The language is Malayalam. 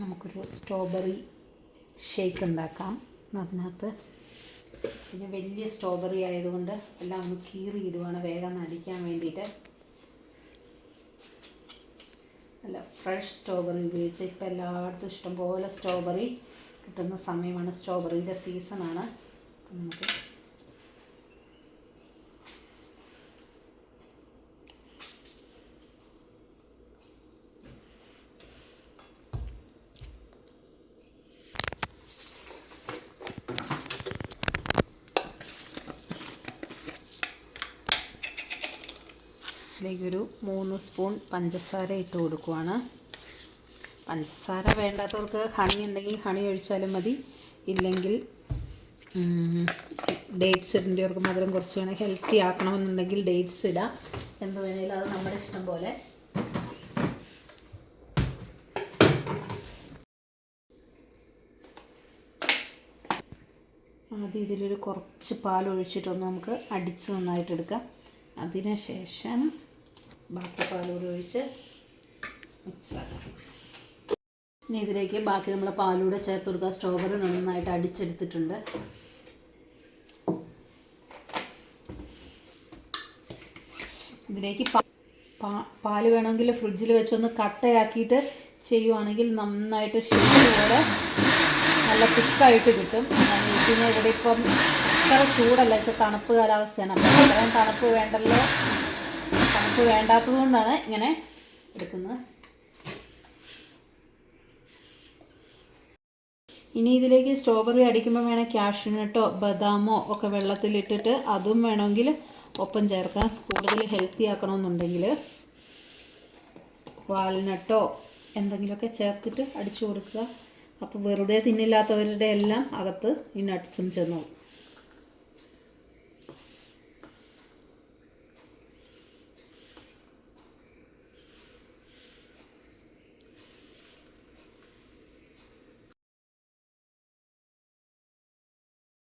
നമുക്കൊരു സ്ട്രോബെറി ഷേക്ക് ഉണ്ടാക്കാം. അതിനകത്ത് പിന്നെ വലിയ സ്ട്രോബെറി ആയതുകൊണ്ട് എല്ലാം ഒന്ന് കീറി ഇടുവാണ് വേഗം അടിക്കാൻ വേണ്ടിയിട്ട്. നല്ല ഫ്രഷ് സ്ട്രോബെറി ഉപയോഗിച്ച് ഇപ്പം എല്ലായിടത്തും ഇഷ്ടംപോലെ സ്ട്രോബെറി കിട്ടുന്ന സമയമാണ്. സ്ട്രോബെറിയുടെ സീസണാണ് നമുക്ക് ഇതിലേക്കൊരു മൂന്ന് സ്പൂൺ പഞ്ചസാര ഇട്ട് കൊടുക്കുവാണ്. പഞ്ചസാര വേണ്ടാത്തവർക്ക് ഹണി ഉണ്ടെങ്കിൽ ഹണി ഒഴിച്ചാലും മതി. ഇല്ലെങ്കിൽ ഡേറ്റ്സ് ഇടേണ്ടവർക്ക് മധുരം കുറച്ച് വേണം. ഹെൽത്തി ആക്കണമെന്നുണ്ടെങ്കിൽ ഡേറ്റ്സ് ഇടാം. എന്ത് വേണേലും അത് നമ്മുടെ ഇഷ്ടം പോലെ. ആദ്യം ഇതിലൊരു കുറച്ച് പാൽ ഒഴിച്ചിട്ടൊന്ന് നമുക്ക് അടിച്ച് നന്നായിട്ട് എടുക്കാം അതിന് ശേഷം ബാക്കി പാലൂടെ ഒഴിച്ച് മിക്സ് ആക്കാം ഇനി ഇതിലേക്ക് ബാക്കി നമ്മൾ പാലൂടെ ചേർത്ത് കൊടുക്കുക സ്ട്രോബെറി നന്നായിട്ട് അടിച്ചെടുത്തിട്ടുണ്ട്. ഇതിലേക്ക് പാൽ വേണമെങ്കിൽ ഫ്രിഡ്ജിൽ വെച്ചൊന്ന് കട്ടയാക്കിയിട്ട് ചെയ്യുവാണെങ്കിൽ നന്നായിട്ട് ഷേക്ക് നല്ല തിക്കായിട്ട് കിട്ടും. പിന്നെ ഇവിടെ ഇപ്പം ഇത്ര ചൂടല്ല. വെച്ചാൽ തണുപ്പ് കാലാവസ്ഥയാണ്. അപ്പം തണുപ്പ് വേണ്ടല്ലോ. തണുപ്പ് വേണ്ടാത്തത് കൊണ്ടാണ് ഇങ്ങനെ എടുക്കുന്നത്. ഇനി ഇതിലേക്ക് സ്ട്രോബെറി അടിക്കുമ്പോൾ വേണേൽ കാഷ്യൂനട്ടോ ബദാമോ ഒക്കെ വെള്ളത്തിലിട്ടിട്ട് അതും വേണമെങ്കിൽ ഒപ്പം ചേർക്കാം. കൂടുതൽ ഹെൽത്തി ആക്കണമെന്നുണ്ടെങ്കിൽ വാൽനട്ടോ എന്തെങ്കിലുമൊക്കെ ചേർത്തിട്ട് അടിച്ചു കൊടുക്കുക. അപ്പോൾ വെറുതെ തിന്നില്ലാത്തവരുടെ എല്ലാം അകത്ത് ഈ നട്ട്സും ചെന്നോളും.